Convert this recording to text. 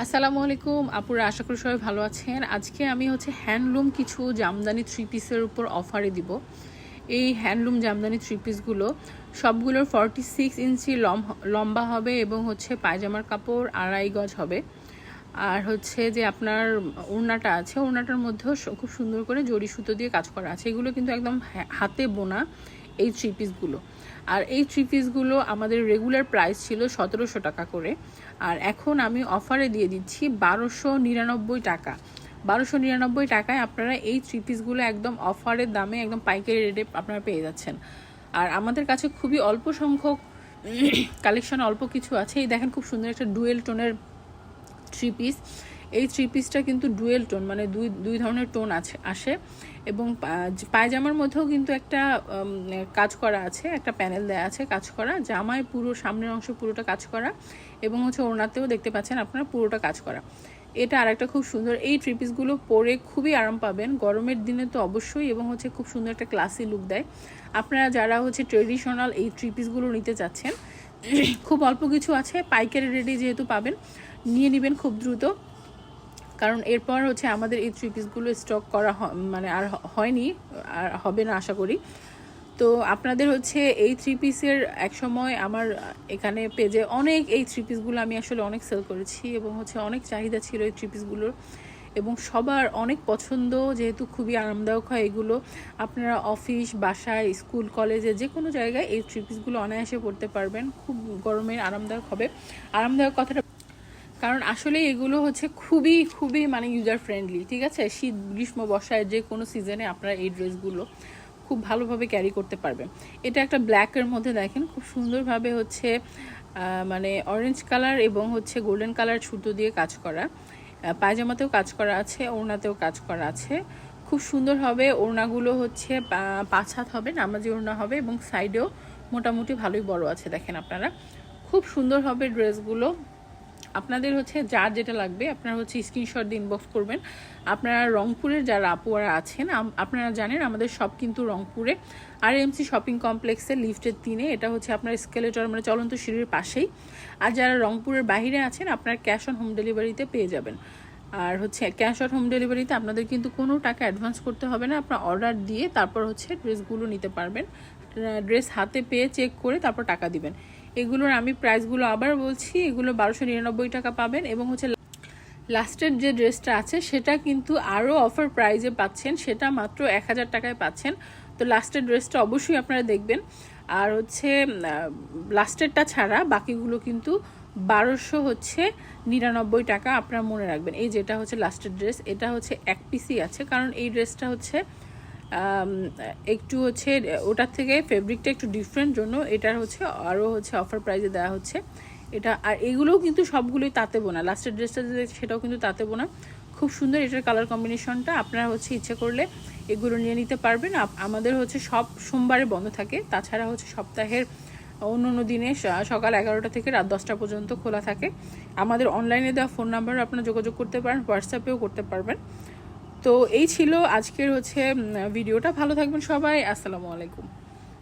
আসসালামু আলাইকুম আপুরা, আশা করি সবাই ভালো আছেন। আজকে আমি হচ্ছে হ্যান্ডলুম কিছু জামদানি থ্রি পিসের উপর অফারে দিব। এই হ্যান্ডলুম জামদানি থ্রি পিসগুলো সবগুলোর ফর্টি সিক্স ইঞ্চি লম্বা হবে এবং হচ্ছে পায়জামার কাপড় আড়াই গজ হবে। আর হচ্ছে যে আপনার ওড়নাটা আছে, ওড়নাটার মধ্যেও খুব সুন্দর করে জড়ি সুতো দিয়ে কাজ করা আছে। এগুলো কিন্তু একদম হাতে বোনা। এই থ্রি পিসগুলো আর এই থ্রি পিসগুলো আমাদের রেগুলার প্রাইস ছিল সতেরোশো টাকা করে। আর এখন আমি অফারে দিয়ে দিচ্ছি বারোশো নিরানব্বই টাকা। বারোশো নিরানব্বই টাকায় আপনারা এই থ্রি পিসগুলো একদম অফারের দামে একদম পাইকারি রেটে আপনারা পেয়ে যাচ্ছেন। আর আমাদের কাছে খুবই অল্প সংখ্যক কালেকশন অল্প কিছু আছে। এই দেখেন খুব সুন্দর একটা ডুয়েল টোনের থ্রি পিস এই থ্রি পিসটা কিন্তু ডুয়েল টোন মানে দুই দুই ধরনের টোন আছে, আসে। এবং পায়জামার মধ্যেও কিন্তু একটা কাজ করা আছে, একটা প্যানেল দেয়া আছে কাজ করা। জামায় পুরো, সামনের অংশ পুরোটা কাজ করা। এবং হচ্ছে ওড়নাতেও দেখতে পাচ্ছেন আপনারা পুরোটা কাজ করা। এটা আরেকটা খুব সুন্দর, এই থ্রি পিসগুলো পরে খুবই আরাম পাবেন। গরমের দিনে তো অবশ্যই এবং হচ্ছে খুব সুন্দর একটা ক্লাসি লুক দেয়। আপনারা যারা হচ্ছে ট্রেডিশনাল এই থ্রি পিসগুলো নিতে চাচ্ছেন, খুব অল্প কিছু আছে, পাইকারি রেডি যেহেতু পাবেন, নিয়ে নেবেন খুব দ্রুত। কারণ এরপর হচ্ছে আমাদের এই থ্রি পিসগুলো স্টক করা মানে আর হয়নি, আর হবে না আশা করি। তো আপনাদের হচ্ছে এই থ্রি পিসের এক সময় আমার এখানে পেজে অনেক এই থ্রি পিসগুলো আমি আসলে অনেক সেল করেছি এবং হচ্ছে অনেক চাহিদা ছিল এই থ্রি পিসগুলোর এবং সবার অনেক পছন্দ, যেহেতু খুবই আরামদায়ক হয় এগুলো। আপনারা অফিস বাসায় স্কুল কলেজে যে কোনো জায়গায় এই থ্রি পিসগুলো অনায়াসে পড়তে পারবেন। খুব গরমের আরামদায়ক হবে। আরামদায়ক কথাটা কারণ আসলে এগুলো হচ্ছে খুবই খুবই মানে ইউজার ফ্রেন্ডলি ঠিক আছে? শীত, গ্রীষ্ম, বর্ষায় যে কোনো সিজনে আপনারা এই ড্রেসগুলো খুব ভালোভাবে ক্যারি করতে পারবেন। এটা একটা ব্ল্যাকের মধ্যে দেখেন, খুব সুন্দরভাবে হচ্ছে মানে অরেঞ্জ কালার এবং হচ্ছে গোল্ডেন কালার সুতো দিয়ে কাজ করা। পায়জামাতেও কাজ করা আছে, ওড়নাতেও কাজ করা আছে। খুব সুন্দর হবে ওড়নাগুলো হচ্ছে পাঁচ হাত হবে, নামাজি ওড়না হবে এবং সাইডেও মোটামুটি ভালোই বড় আছে, দেখেন আপনারা। খুব সুন্দর হবে ড্রেসগুলো আপনাদের হচ্ছে যার যেটা লাগবে, আপনারা হচ্ছে স্ক্রিনশট দিয়ে ইনবক্স করবেন। আপনারা রংপুরের যারা আপুয়ারা আছেন আপনারা জানেন আমাদের সব কিন্তু রংপুরে আর এমসি শপিং কমপ্লেক্সের লিফটের তিনে এটা হচ্ছে আপনার স্কেলেটর মানে চলন্ত সিঁড়ির পাশেই। আর যারা রংপুরের বাইরে আছেন, আপনারা ক্যাশ অন হোম ডেলিভারিতে পেয়ে যাবেন। আর হচ্ছে ক্যাশ অন হোম ডেলিভারিতে আপনাদের কিন্তু কোনো টাকা অ্যাডভান্স করতে হবে না, আপনার অর্ডার দিয়ে তারপর হচ্ছে ড্রেসগুলো নিতে পারবেন। ড্রেস হাতে পেয়ে চেক করে তারপর টাকা দিবেন। এগুলোর আমি প্রাইসগুলো আবার বলছি, এগুলো বারোশো নিরানব্বই টাকা পাবেন এবং হচ্ছে লাস্টের যে ড্রেসটা আছে সেটা কিন্তু আরও অফার প্রাইজে পাচ্ছেন, সেটা মাত্র এক হাজার টাকায় পাচ্ছেন। তো লাস্টের ড্রেসটা অবশ্যই আপনারা দেখবেন। আর হচ্ছে লাস্টেরটা ছাড়া বাকিগুলো কিন্তু বারোশো হচ্ছে নিরানব্বই টাকা আপনারা মনে রাখবেন। এই যেটা হচ্ছে লাস্টের ড্রেস, এটা হচ্ছে এক পিসই আছে, কারণ এই ড্রেসটা হচ্ছে একটু হচ্ছে, ওটার থেকে ফেব্রিকটা একটু ডিফারেন্ট জন্য এটার হচ্ছে আরও হচ্ছে অফার প্রাইজে দেওয়া হচ্ছে। এটা, আর এগুলোও কিন্তু সবগুলোই তাতে বোনা। লাস্টের ড্রেসটা সেটাও কিন্তু তাতে বোনা। খুব সুন্দর এটার কালার কম্বিনেশনটা আপনারা হচ্ছে ইচ্ছে করলে এগুলো নিয়ে নিতে পারবেন। আমাদের হচ্ছে সব সোমবারে বন্ধ থাকে। তাছাড়া হচ্ছে সপ্তাহের অন্য অন্য দিনে সকাল এগারোটা থেকে রাত দশটা পর্যন্ত খোলা থাকে। আমাদের অনলাইনে দেওয়া ফোন নাম্বারও আপনারা যোগাযোগ করতে পারেন হোয়াটসঅ্যাপেও করতে পারবেন। তো এই ছিল আজকের হচ্ছে ভিডিওটা। ভালো থাকবেন সবাই। আসসালামু আলাইকুম।